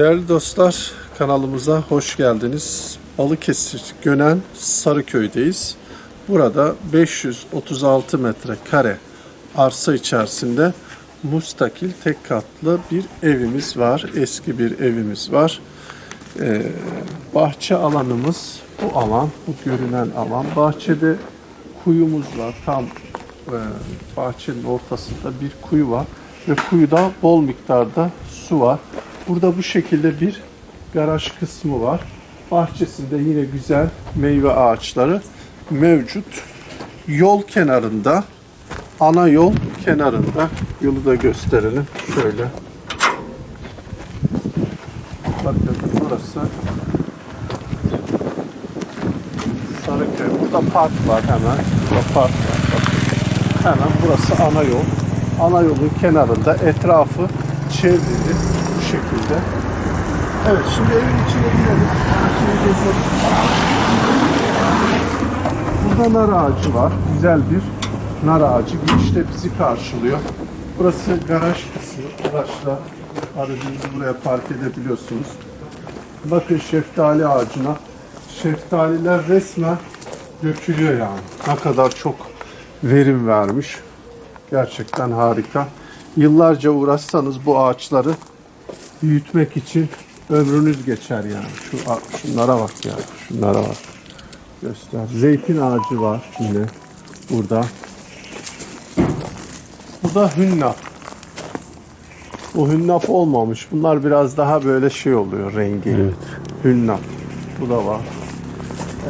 Değerli dostlar kanalımıza hoş geldiniz. Balıkesir Gönen Sarıköy'deyiz. Burada 536 metrekare arsa içerisinde mustakil tek katlı bir evimiz var. Eski bir evimiz var. Ee, bahçe alanımız bu alan, bu görünen alan. Bahçede kuyumuz var. Tam e, bahçenin ortasında bir kuyu var ve kuyuda bol miktarda su var. Burada bu şekilde bir garaj kısmı var. Bahçesinde yine güzel meyve ağaçları mevcut. Yol kenarında, ana yol kenarında yolu da gösterelim. Şöyle. Bakın burası Sarıköy. Burada park var hemen. Burada park var. Hemen burası ana yol. Ana yolun kenarında etrafı çevrili şekilde. Evet şimdi evin içine girelim. Burada nar ağacı var. Güzel bir nar ağacı. Girişte bizi karşılıyor. Burası garaj kısmı. Araçla aracınızı buraya park edebiliyorsunuz. Bakın şeftali ağacına. Şeftaliler resmen dökülüyor yani. Ne kadar çok verim vermiş. Gerçekten harika. Yıllarca uğraşsanız bu ağaçları büyütmek için ömrünüz geçer yani. Şu şunlara bak ya. Şunlara bak. Göster. Zeytin ağacı var yine burada. Bu da hünnap. Bu hünnap olmamış. Bunlar biraz daha böyle şey oluyor rengi. Evet. Hünnap. Bu da var.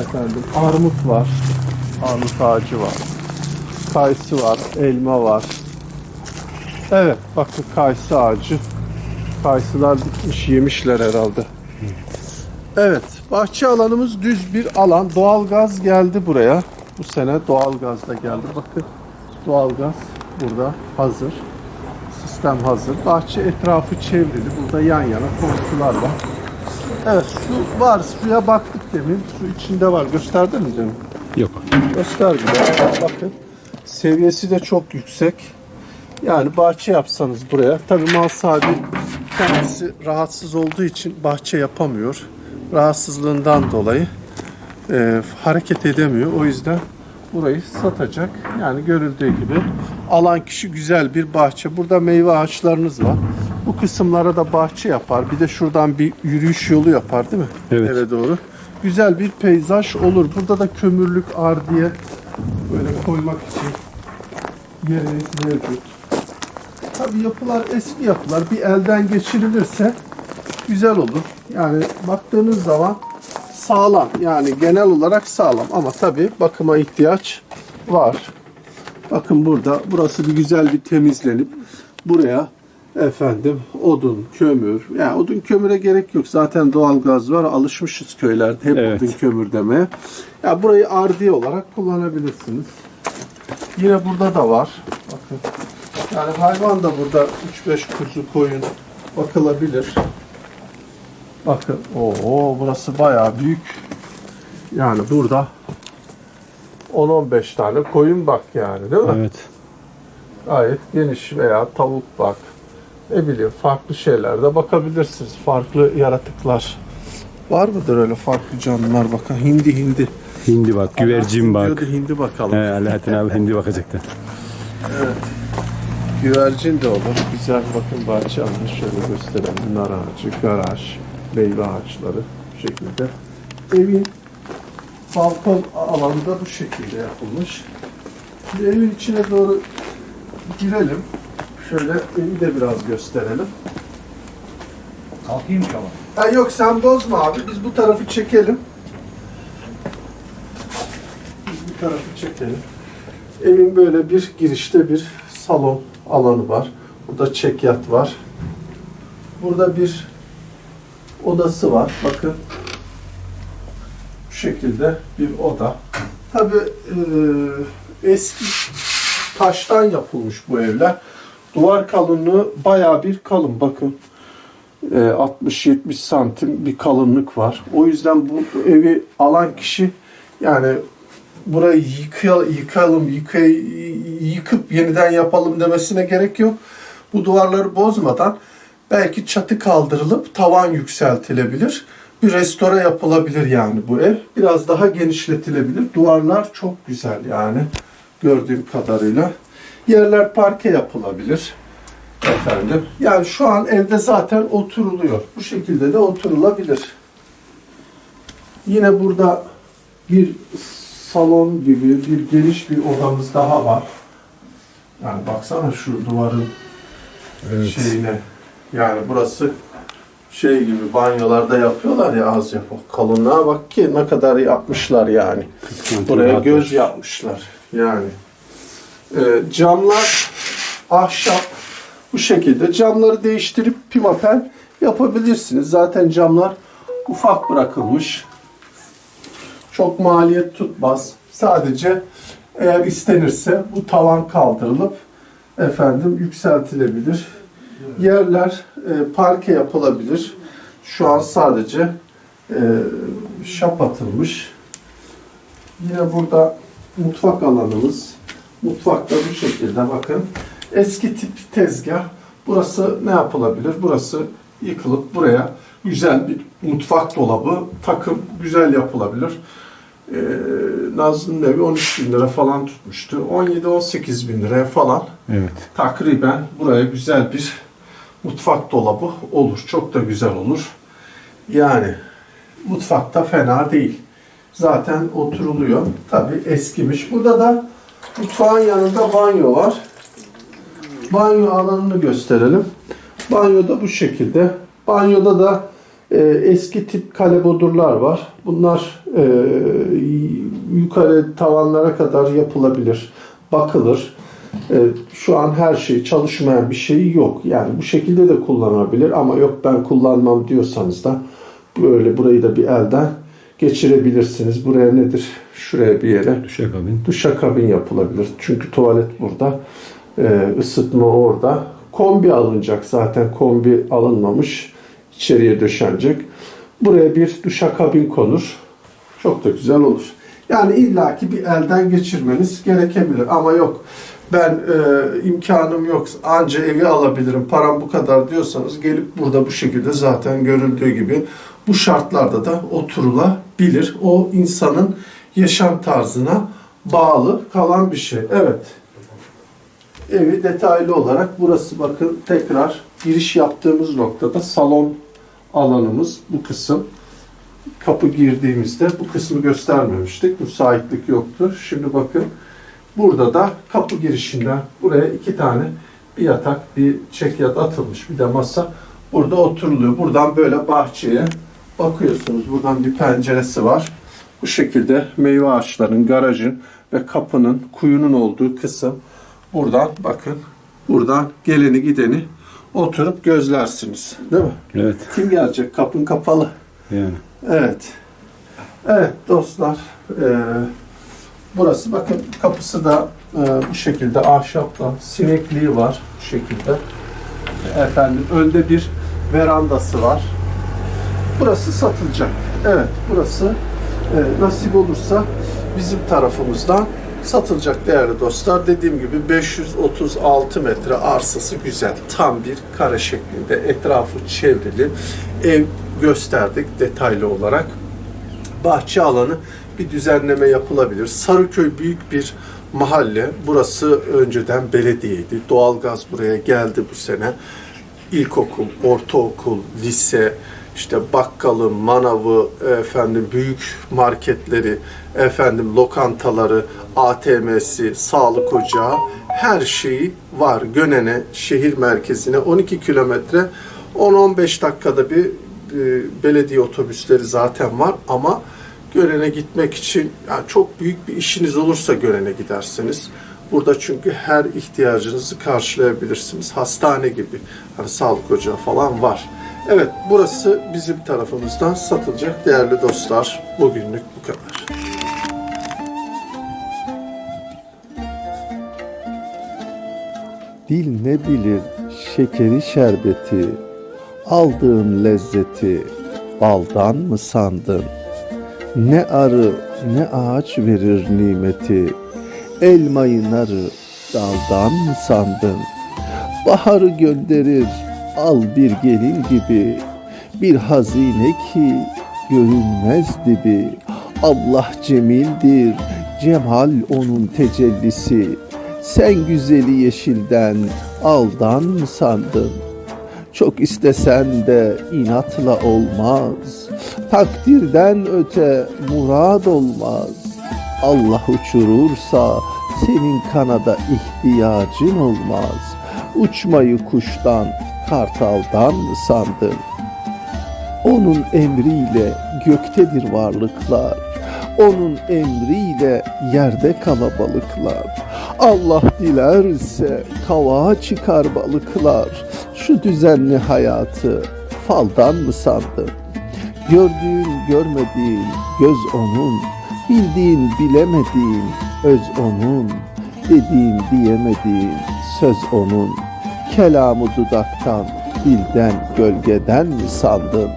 Efendim armut var. Armut ağacı var. Kayısı var. Elma var. Evet bakın kayısı ağacı. Kayısılar bitmiş yemişler herhalde. Evet bahçe alanımız düz bir alan. Doğalgaz geldi buraya. Bu sene doğalgaz da geldi. Bakın doğalgaz burada hazır. Sistem hazır. Bahçe etrafı çevrili. Burada yan yana komşular var. Evet su var. Suya baktık demin. Su içinde var. Gösterdin mi demin? Yok. Göster bir de. Bakın. Seviyesi de çok yüksek. Yani bahçe yapsanız buraya. Tabii mal sahibi kendisi rahatsız olduğu için bahçe yapamıyor. Rahatsızlığından dolayı e, hareket edemiyor. O yüzden burayı satacak. Yani görüldüğü gibi alan kişi güzel bir bahçe. Burada meyve ağaçlarınız var. Bu kısımlara da bahçe yapar. Bir de şuradan bir yürüyüş yolu yapar değil mi? Evet. Eve doğru. Güzel bir peyzaj olur. Burada da kömürlük ardiye böyle koymak için yeriniz mevcut. Tabii yapılar eski yapılar. Bir elden geçirilirse güzel olur. Yani baktığınız zaman sağlam. Yani genel olarak sağlam. Ama tabii bakıma ihtiyaç var. Bakın burada burası bir güzel bir temizlenip buraya efendim odun, kömür. Yani odun kömüre gerek yok. Zaten doğalgaz var. Alışmışız köylerde hep Evet. odun kömür demeye. Ya burayı ardiye olarak kullanabilirsiniz. Yine burada da var. Bakın. Yani hayvan da burada 3-5 kuzu koyun bakılabilir. Bakın. Oo burası bayağı büyük. Yani burada 10-15 tane koyun bak yani değil mi? Evet. Gayet geniş veya tavuk bak. Ne bileyim farklı şeylerde bakabilirsiniz. Farklı yaratıklar. Var mıdır öyle farklı canlılar bakın. Hindi hindi. Hindi bak, güvercin bak. Diyordu, hindi bakalım. He, Alaaddin abi hindi bakacaktı. Güvercin de olur. Güzel bakın bahçe almış. Şöyle gösterelim. Nar ağacı, garaj, meyve ağaçları bu şekilde. Evin balkon alanı da bu şekilde yapılmış. Şimdi evin içine doğru girelim. Şöyle evi de biraz gösterelim. Kalkayım mı tamam? Ha yok sen bozma abi. Biz bu tarafı çekelim. Biz bu tarafı çekelim. Evin böyle bir girişte bir salon alanı var. Burada çekyat var. Burada bir odası var. Bakın. Bu şekilde bir oda. Tabi eski taştan yapılmış bu evler. Duvar kalınlığı bayağı bir kalın. Bakın. E, 60-70 santim bir kalınlık var. O yüzden bu evi alan kişi yani burayı yıkayalım, yıkalım, yıkay, yıkıp yeniden yapalım demesine gerek yok. Bu duvarları bozmadan Belki çatı kaldırılıp tavan yükseltilebilir. Bir restore yapılabilir yani bu ev. Biraz daha genişletilebilir. Duvarlar çok güzel yani gördüğüm kadarıyla. Yerler parke yapılabilir. Efendim. Yani şu an evde zaten oturuluyor. Bu şekilde de oturulabilir. Yine burada bir salon gibi bir geniş bir odamız daha var. Yani baksana şu duvarın şeyine. Yani burası şey gibi banyolarda yapıyorlar ya az yap. O Kalınlığa bak ki ne kadar yapmışlar yani. Buraya göz yapmışlar yani. Ee, camlar ahşap bu şekilde. Camları değiştirip pimapen yapabilirsiniz. Zaten camlar ufak bırakılmış. Çok maliyet tutmaz. Sadece eğer istenirse bu tavan kaldırılıp efendim yükseltilebilir. Yerler e, parke yapılabilir. Şu an sadece e, şap atılmış. Yine burada mutfak alanımız. Mutfakta bu şekilde bakın. Eski tip tezgah. Burası ne yapılabilir? Burası yıkılıp buraya güzel bir mutfak dolabı takım güzel yapılabilir. Ee, Nazlı'nın evi 13 bin lira falan tutmuştu. 17-18 bin liraya falan Evet. takriben buraya güzel bir mutfak dolabı olur. Çok da güzel olur. Yani mutfakta fena değil. Zaten oturuluyor. Tabi eskimiş. Burada da mutfağın yanında banyo var. Banyo alanını gösterelim. Banyoda bu şekilde. Banyoda da e, eski tip kalebodurlar var. Bunlar e, yukarı tavanlara kadar yapılabilir. Bakılır. E, şu an her şey çalışmayan bir şey yok. Yani bu şekilde de kullanılabilir ama yok ben kullanmam diyorsanız da böyle burayı da bir elden geçirebilirsiniz. Buraya nedir? Şuraya bir yere Duşakabin. duşakabin yapılabilir. Çünkü tuvalet burada. Ee, ısıtma orada. Kombi alınacak zaten. Kombi alınmamış. İçeriye döşenecek. Buraya bir duşakabin konur. Çok da güzel olur. Yani illaki bir elden geçirmeniz gerekebilir. Ama yok ben e, imkanım yok anca evi alabilirim param bu kadar diyorsanız gelip burada bu şekilde zaten görüldüğü gibi bu şartlarda da oturulabilir. O insanın yaşam tarzına bağlı kalan bir şey. Evet. Evi detaylı olarak burası bakın tekrar giriş yaptığımız noktada salon alanımız bu kısım. Kapı girdiğimizde bu kısmı göstermemiştik. Müsaitlik yoktu. Şimdi bakın burada da kapı girişinden buraya iki tane bir yatak, bir çekyat atılmış bir de masa. Burada oturuluyor. Buradan böyle bahçeye bakıyorsunuz. Buradan bir penceresi var. Bu şekilde meyve ağaçlarının, garajın ve kapının, kuyunun olduğu kısım. Buradan bakın. Buradan geleni gideni oturup gözlersiniz. Değil mi? Evet. Kim gelecek? Kapın kapalı. Yani. Evet. Evet dostlar. eee, burası bakın kapısı da eee, bu şekilde ahşapla sinekliği var bu şekilde. Efendim önde bir verandası var. Burası satılacak. Evet burası eee, nasip olursa bizim tarafımızdan satılacak değerli dostlar. Dediğim gibi 536 metre arsası güzel. Tam bir kare şeklinde etrafı çevrili ev gösterdik detaylı olarak. Bahçe alanı bir düzenleme yapılabilir. Sarıköy büyük bir mahalle. Burası önceden belediyeydi. Doğalgaz buraya geldi bu sene. İlkokul, ortaokul, lise, işte bakkalı, manavı, efendim büyük marketleri, efendim lokantaları, ATM'si, sağlık ocağı her şeyi var. Gönene şehir merkezine 12 kilometre 10-15 dakikada bir e, belediye otobüsleri zaten var ama Gören'e gitmek için yani çok büyük bir işiniz olursa Gören'e gidersiniz. Burada çünkü her ihtiyacınızı karşılayabilirsiniz. Hastane gibi, hani sağlık ocağı falan var. Evet, burası bizim tarafımızdan satılacak değerli dostlar. Bugünlük bu kadar. Dil ne bilir şekeri şerbeti, aldığın lezzeti baldan mı sandın? Ne arı ne ağaç verir nimeti, elmayı narı daldan mı sandın? Baharı gönderir Al bir gelin gibi bir hazine ki görünmez dibi. Allah cemildir, cemal onun tecellisi. Sen güzeli yeşilden aldan mı sandın? Çok istesen de inatla olmaz. Takdirden öte murad olmaz. Allah uçurursa senin kanada ihtiyacın olmaz. Uçmayı kuştan, kartaldan mı sandın? Onun emriyle göktedir varlıklar. Onun emriyle yerde kalabalıklar. Allah dilerse kavağa çıkar balıklar. Şu düzenli hayatı faldan mı sandın? Gördüğün görmediğin göz onun, bildiğin bilemediğin öz onun, dediğin diyemediğin söz onun. Kelamı dudaktan, dilden, gölgeden mi sandın?